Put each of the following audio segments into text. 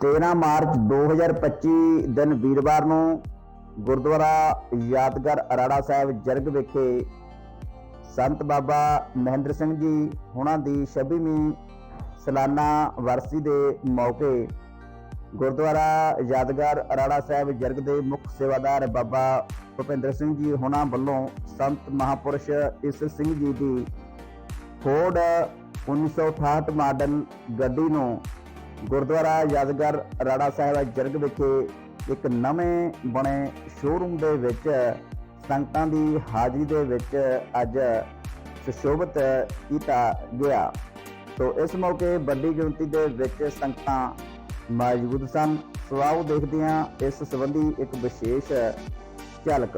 13 March 2025 ਦਿਨ ਵੀਰਵਾਰ ਨੂੰ ਗੁਰਦੁਆਰਾ ਯਾਦਗਾਰ ਅਰਾੜਾ ਸਾਹਿਬ ਜਰਗ ਵਿਖੇ ਸੰਤ ਬਾਬਾ ਮਹਿੰਦਰ ਸਿੰਘ ਜੀ ਹੁਣਾਂ ਦੀ 26ਵੀਂ ਸਾਲਾਨਾ ਵਰਸੀ ਦੇ ਮੌਕੇ ਗੁਰਦੁਆਰਾ ਯਾਦਗਾਰ ਅਰਾੜਾ ਸਾਹਿਬ ਜਰਗ ਦੇ ਮੁੱਖ ਸੇਵਾਦਾਰ ਬਾਬਾ ਭੁਪਿੰਦਰ ਸਿੰਘ ਜੀ ਹੁਣਾਂ ਵੱਲੋਂ ਸੰਤ ਮਹਾਪੁਰਸ਼ ਇਸ ਸਿੰਘ ਜੀ ਦੀ ਫੋਰਡ 1968 ਮਾਡਲ ਗੱਡੀ ਨੂੰ ਗੁਰਦੁਆਰਾ ਯਾਦਗਾਰ ਰਾੜਾ ਸਾਹਿਬ ਜਰਗ ਵਿਖੇ ਇੱਕ ਨਵੇਂ ਬਣੇ ਸ਼ੋਰੂਮ ਦੇ ਵਿੱਚ ਸੰਗਤਾਂ ਦੀ ਹਾਜ਼ਰੀ ਦੇ ਵਿੱਚ ਅੱਜ ਸੁਸ਼ੋਭਿਤ ਕੀਤਾ ਗਿਆ। ਤੋ ਇਸ ਮੌਕੇ ਵੱਡੀ ਗਿਣਤੀ ਦੇ ਵਿੱਚ ਸੰਗਤਾਂ ਮੌਜੂਦ ਸਨ। ਸੋ ਆਓ ਦੇਖਦੇ ਹਾਂ ਇਸ ਸੰਬੰਧੀ ਇੱਕ ਵਿਸ਼ੇਸ਼ ਝਲਕ।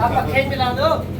Apa kain bilang tu?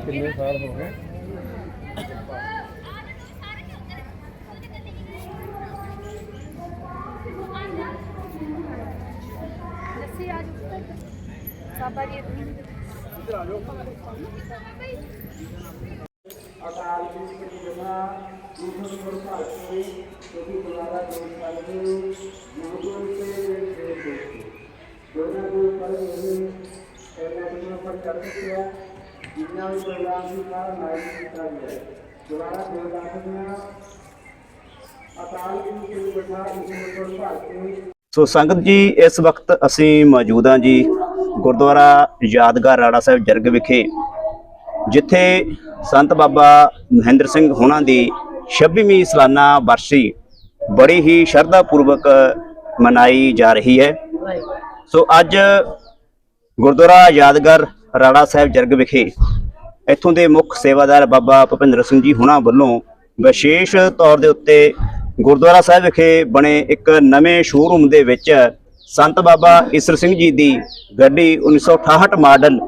ਕਿੰਨੇ ਸਾਲ ਹੋ ਗਏ ਲੱਸੀ ਆ ਜਿੰਨਾ ਵੀ ਪ੍ਰੋਗਰਾਮ ਸੀ ਸਾਰਾ ਲਾਈਵ ਕੀਤਾ ਗਿਆ ਦੁਆਰਾ ਦੋ ਦਾਖਲੀਆਂ ਅਕਾਲ ਭਾਰਤੀ ਸੋ ਸੰਗਤ ਜੀ ਇਸ ਵਕਤ ਅਸੀਂ ਮੌਜੂਦ ਹਾਂ ਜੀ ਗੁਰਦੁਆਰਾ ਯਾਦਗਾਰ ਰਾੜਾ ਸਾਹਿਬ ਜਰਗ ਵਿਖੇ ਜਿੱਥੇ ਸੰਤ ਬਾਬਾ ਮਹਿੰਦਰ ਸਿੰਘ ਹੁਣਾਂ ਦੀ 26ਵੀਂ ਸਾਲਾਨਾ ਵਰਸੀ ਬੜੀ ਹੀ ਸ਼ਰਧਾ ਪੂਰਵਕ ਮਨਾਈ ਜਾ ਰਹੀ ਹੈ। ਸੋ ਅੱਜ ਗੁਰਦੁਆਰਾ ਯਾਦਗਾਰ ਰਾੜਾ ਸਾਹਿਬ ਜਰਗ ਵਿਖੇ ਇੱਥੋਂ ਦੇ ਮੁੱਖ ਸੇਵਾਦਾਰ ਬਾਬਾ ਭੁਪਿੰਦਰ ਸਿੰਘ ਜੀ ਹੁਣਾਂ ਵੱਲੋਂ ਵਿਸ਼ੇਸ਼ ਤੌਰ ਦੇ ਉੱਤੇ ਗੁਰਦੁਆਰਾ ਸਾਹਿਬ ਵਿਖੇ ਬਣੇ ਇੱਕ ਨਵੇਂ ਸ਼ੋਰੂਮ ਦੇ ਵਿੱਚ ਸੰਤ ਬਾਬਾ ਈਸਰ ਸਿੰਘ ਜੀ ਦੀ ਗੱਡੀ 1968 ਮਾਡਲ,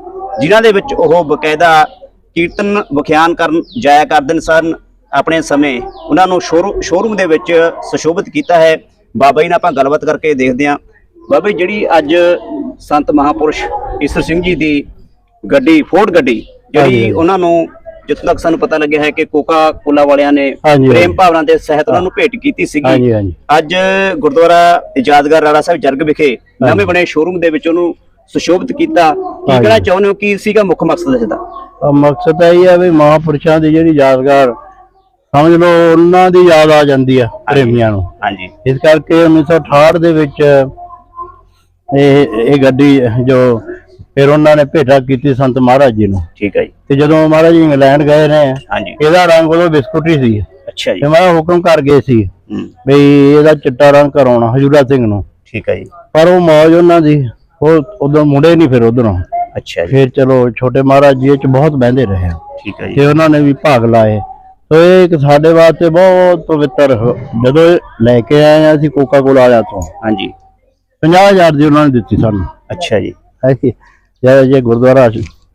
ਜਿਨ੍ਹਾਂ ਦੇ ਵਿੱਚ ਉਹ ਬਕਾਇਦਾ ਕੀਰਤਨ ਵਿਖਿਆਨ ਕਰਨ ਜਾਇਆ ਕਰਦੇ ਨੇ ਸਨ, ਆਪਣੇ ਸਮੇਂ ਉਹਨਾਂ ਨੂੰ ਸ਼ੋਰੂ- ਸ਼ੋਰੂਮ ਦੇ ਵਿੱਚ ਸੁਸ਼ੋਭਿਤ ਕੀਤਾ ਹੈ। ਬਾਬਾ ਜੀ ਨਾਲ ਆਪਾਂ ਗੱਲਬਾਤ ਕਰਕੇ ਦੇਖਦੇ ਹਾਂ। ਬਾਬਾ ਜੀ, ਜਿਹੜੀ ਅੱਜ ਸੰਤ ਮਹਾਪੁਰਸ਼ ਈਸਰ ਸਿੰਘ ਜੀ ਦੀ ਗੱਡੀ ਫੋਰਡ ਗੱਡੀ ਜਿਹੜੀ ਉਹਨਾਂ ਨੂੰ ਜਿੱਥੋਂ ਤੱਕ ਸਾਨੂੰ ਪਤਾ ਲੱਗਿਆ ਹੈ ਕਿ ਕੋਕਾ ਕੋਲਾ ਵਾਲਿਆਂ ਨੇ ਹਾਂਜੀ, ਪ੍ਰੇਮ ਹਾਂਜੀ। ਭਾਵਨਾ ਦੇ ਸਹਿਤ ਉਹਨਾਂ ਨੂੰ ਭੇਟ ਕੀਤੀ ਸੀਗੀ। ਹਾਂਜੀ ਹਾਂਜੀ। ਅੱਜ ਗੁਰਦੁਆਰਾ ਇਜਾਦਗਰ ਰਾੜਾ ਸਾਹਿਬ ਜਰਗ ਵਿਖੇ ਨਵੇਂ ਬਣੇ ਸ਼ੋਰੂਮ ਦੇ ਵਿੱਚ ਉਹਨੂੰ ਸੁਸ਼ੋਭਿਤ ਕੀਤਾ। ਕੀ ਹਾਂਜੀ। ਕਹਿਣਾ ਚਾਹੁੰਦੇ ਹੋ? ਕੀ ਸੀਗਾ ਮੁੱਖ ਮਕਸਦ ਇਸ ਦਾ? ਅਹ ਮਕਸਦ ਇਹ ਹੀ ਹੈ ਵੀ ਮਹਾਪੁਰਸ਼ਾਂ ਦੀ ਜਿਹੜੀ ਯਾਦਗਾਰ ਸਮਝ ਲਓ ਉਹਨਾਂ ਦੀ ਯਾਦ ਆ ਜਾਂਦੀ ਆ ਪ੍ਰੇਮੀਆਂ ਨੂੰ। ਹਾਂਜੀ। ਇਸ ਕਰਕੇ 1968 ਦੇ ਵਿੱਚ ਇਹ ਇਹ ਗੱਡੀ ਜੋ ਫਿਰ ਉਹਨਾਂ ਨੇ ਭੇਟਾ ਕੀਤੀ ਸੰਤ ਮਹਾਰਾਜ ਜੀ ਨੂੰ। ਠੀਕ ਹੈ ਜੀ। ਤੇ ਜਦੋਂ ਮਹਾਰਾਜ ਜੀ ਇੰਗਲੈਂਡ ਗਏ ਨੇ ਹਾਂਜੀ। ਇਹਦਾ ਰੰਗ ਉਦੋਂ ਬਿਸਕੁਟੀ ਸੀ। ਅੱਛਾ ਜੀ। ਤੇ ਮੈਂ ਹੁਕਮ ਕਰ ਗਏ ਸੀ ਹੂੰ, ਵੀ ਇਹਦਾ ਚਿੱਟਾ ਰੰਗ ਕਰਾਉਣਾ ਹਜੂਰਾ ਸਿੰਘ ਨੂੰ। ਠੀਕ ਹੈ ਜੀ। ਪਰ ਉਹ ਮੌਜ ਉਹਨਾਂ ਦੀ ਉਹ ਉਦੋਂ ਮੁੰਡੇ ਨਹੀਂ ਫਿਰ ਉਧਰੋਂ। ਅੱਛਾ ਜੀ। ਫਿਰ ਚਲੋ ਛੋਟੇ ਮਹਾਰਾਜ ਜੀ ਇਹ ਚ ਬਹੁਤ ਬਹਿੰਦੇ ਰਹੇ। ਠੀਕ ਹੈ ਜੀ। ਤੇ ਉਹਨਾਂ ਨੇ ਵੀ ਭਾਗ ਲਾਏ। ਇਹ ਇੱਕ ਸਾਡੇ ਵਾਸਤੇ ਬਹੁਤ ਪਵਿੱਤਰ ਹੋ- ਜਦੋਂ ਲੈ ਕੇ ਆਏ ਆ ਅਸੀਂ ਕੋਕਾ ਕੋਲਾ ਵਾਲਿਆਂ ਤੋਂ। ਹਾਂਜੀ। 50000 ਦੀ ਉਹਨਾਂ ਨੇ ਦਿੱਤੀ ਸਾਨੂੰ। ਅੱਛਾ ਜੀ। ਜੇ ਗੁਰਦੁਆਰਾ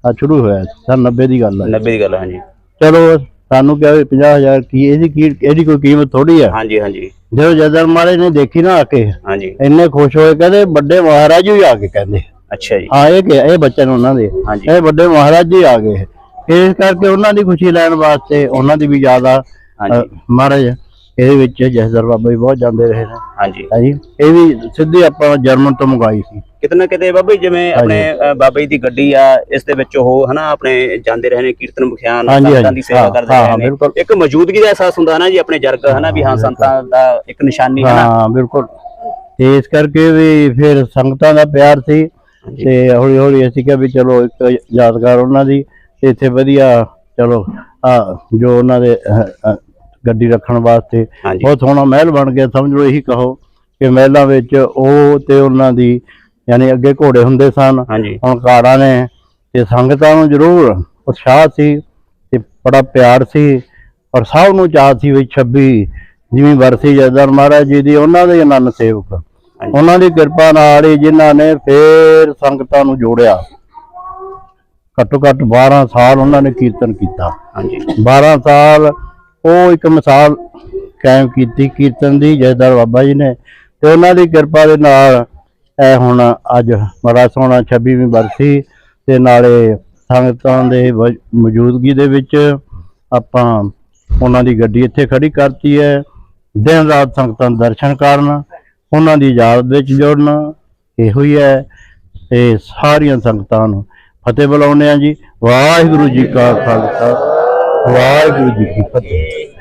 ਆ ਸ਼ੁਰੂ ਹੋਇਆ ਸਨ 90 ਦੀ ਗੱਲ ਹੈ 90 ਦੀ ਗੱਲ ਹੈ, ਹਾਂਜੀ। ਚਲੋ ਸਾਨੂੰ ਕਿਹਾ ਵੀ 50000 ਕੀ ਇਹਦੀ ਕੀ ਇਹਦੀ ਕੋਈ ਕੀਮਤ ਥੋੜੀ ਆ। ਹਾਂਜੀ ਹਾਂਜੀ। ਜਦੋਂ ਜਦਰ ਮਾਰੇ ਨੇ ਦੇਖੀ ਨਾ ਆ ਕੇ ਹਾਂਜੀ। ਇੰਨੇ ਖੁਸ਼ ਹੋਏ ਕਹਿੰਦੇ ਵੱਡੇ ਮਹਾਰਾਜ ਹੀ ਆ ਕੇ ਕਹਿੰਦੇ। ਅੱਛਾ ਜੀ। ਹਾਂ ਇਹ ਕਿ ਇਹ ਬੱਚੇ ਨੇ ਉਹਨਾਂ ਦੇ। ਇਹ ਵੱਡੇ ਮਹਾਰਾਜ ਜੀ ਆ ਗਏ। ਇਸ ਕਰਕੇ ਉਹਨਾਂ ਦੀ ਖੁਸ਼ੀ ਲੈਣ ਵਾਸਤੇ ਉਹਨਾਂ ਦੀ ਵੀ ਜ਼ਿਆਦਾ ਮਹਾਰਾਜ ਇਹਦੇ ਵਿੱਚ ਜਸਦਰ ਬਾਬਾ ਜੀ ਬਹੁਤ ਜਾਂਦੇ ਰਹੇ ਨੇ। ਹਾਂਜੀ। ਹਾਂਜੀ ਇਹ ਵੀ ਸਿੱਧੀ ਆਪਾਂ ਜਰਮਨ ਤੋਂ ਮੰਗਾਈ ਸੀ। ਕਿਤੇ ਨਾ ਕਿਤੇ ਬਾਬਾ ਜੀ ਜਿਵੇਂ ਆਪਣੇ ਅ, ਬਾਬਾ ਜੀ ਦੀ ਗੱਡੀ ਆ ਇਸ ਦੇ ਵਿੱਚ ਉਹ ਹਨਾ ਆਪਣੇ ਜਾਂਦੇ ਰਹੇ ਨੇ ਕੀਰਤਨ ਮੁਖਿਆਨ ਹਾਂਜੀ, ਸੰਤਾਂ ਹਾਂਜੀ। ਦੀ ਸੇਵਾ ਹਾਂ, ਕਰਦੇ ਹਾਂ, ਰਹੇ ਨੇ। ਬਿਲਕੁਲ। ਇੱਕ ਮੌਜੂਦਗੀ ਦਾ ਅਹਿਸਾਸ ਹੁੰਦਾ ਨਾ ਜੀ ਆਪਣੇ ਜਰਗ ਹਨਾ ਵੀ ਹਾਂ ਸੰਤਾਂ ਦਾ ਇੱਕ ਨਿਸ਼ਾਨੀ ਹਨਾ। ਹਾਂ ਬਿਲਕੁਲ। ਤੇ ਇਸ ਕਰਕੇ ਵੀ ਫਿਰ ਸੰਗਤਾਂ ਦਾ ਪਿਆਰ ਸੀ ਤੇ ਹੌਲੀ ਹੌਲੀ ਅਸੀਂ ਕਿਹਾ ਵੀ ਚਲੋ ਇੱਕ ਯਾਦਗਾਰ ਉਹਨਾਂ ਦੀ ਤੇ ਇੱਥੇ ਵਧੀਆ ਚਲੋ ਆ ਜੋ ਉਹਨਾਂ ਦੇ ਅਹ, ਅਹ, ਗੱਡੀ ਰੱਖਣ ਵਾਸਤੇ ਹਾਂਜੀ। ਬਹੁਤ ਸੋਹਣਾ ਮਹਿਲ ਬਣ ਗਿਆ ਸਮਝ ਲਓ ਇਹੀ ਕਹੋ ਕਿ ਮਹਿਲਾਂ ਵਿੱਚ ਉਹ ਤੇ ਉਹਨਾਂ ਦੀ ਯਾਨੀ ਅੱਗੇ ਘੋੜੇ ਹੁੰਦੇ ਸਨ। ਹਾਂਜੀ। ਹੁਣ ਕਾਰਾਂ ਨੇ ਤੇ ਸੰਗਤਾਂ ਨੂੰ ਜ਼ਰੂਰ ਉਤਸ਼ਾਹ ਸੀ ਤੇ ਬੜਾ ਪਿਆਰ ਸੀ ਔਰ ਸਭ ਨੂੰ ਚਾਹ ਸੀ ਵੀ 26 ਜਿਵੇਂ ਵਰਸੀ ਜਦਰ ਮਹਾਰਾਜ ਜੀ ਦੀ ਉਹਨਾਂ ਦੇ ਆਨੰਦ ਸੇਵਕ। ਉਹਨਾਂ ਦੀ ਕਿਰਪਾ ਨਾਲ ਹੀ ਜਿਨ੍ਹਾਂ ਨੇ ਫੇਰ ਸੰਗਤਾਂ ਨੂੰ ਜੋੜਿਆ। ਘੱਟੋ ਘੱਟ 12 ਸਾਲ ਉਹਨਾਂ ਨੇ ਕੀਰਤਨ ਕੀਤਾ। ਹਾਂਜੀ। 12 ਸਾਲ ਉਹ ਇੱਕ ਮਿਸਾਲ ਕਾਇਮ ਕੀਤੀ ਕੀਰਤਨ ਦੀ ਜੈਦਾਰ ਬਾਬਾ ਜੀ ਨੇ। ਤੇ ਉਹਨਾਂ ਦੀ ਕਿਰਪਾ ਦੇ ਨਾਲ ਇਹ ਹੁਣ ਅੱਜ ਬੜਾ ਸੋਹਣਾ 26ਵੀਂ ਬਰਸੀ ਤੇ ਨਾਲੇ ਸੰਗਤਾਂ ਦੇ ਮੌਜੂਦਗੀ ਦੇ ਵਿੱਚ ਆਪਾਂ ਉਹਨਾਂ ਦੀ ਗੱਡੀ ਇੱਥੇ ਖੜੀ ਕਰਤੀ ਹੈ। ਦਿਨ ਰਾਤ ਸੰਗਤਾਂ ਦਰਸ਼ਨ ਕਰਨ, ਉਹਨਾਂ ਦੀ ਯਾਦ ਵਿੱਚ ਜੁੜਨ, ਇਹੋ ਹੀ ਹੈ। ਤੇ ਸਾਰੀਆਂ ਸੰਗਤਾਂ ਨੂੰ ਫਤਿਹ ਬੁਲਾਉਂਦੇ ਆ ਜੀ। ਵਾਹਿਗੁਰੂ ਜੀ ਕਾ ਖਾਲਸਾ, ਵਾਹਿਗੁਰੂ ਜੀ ਕੀ ਫਤਿਹ।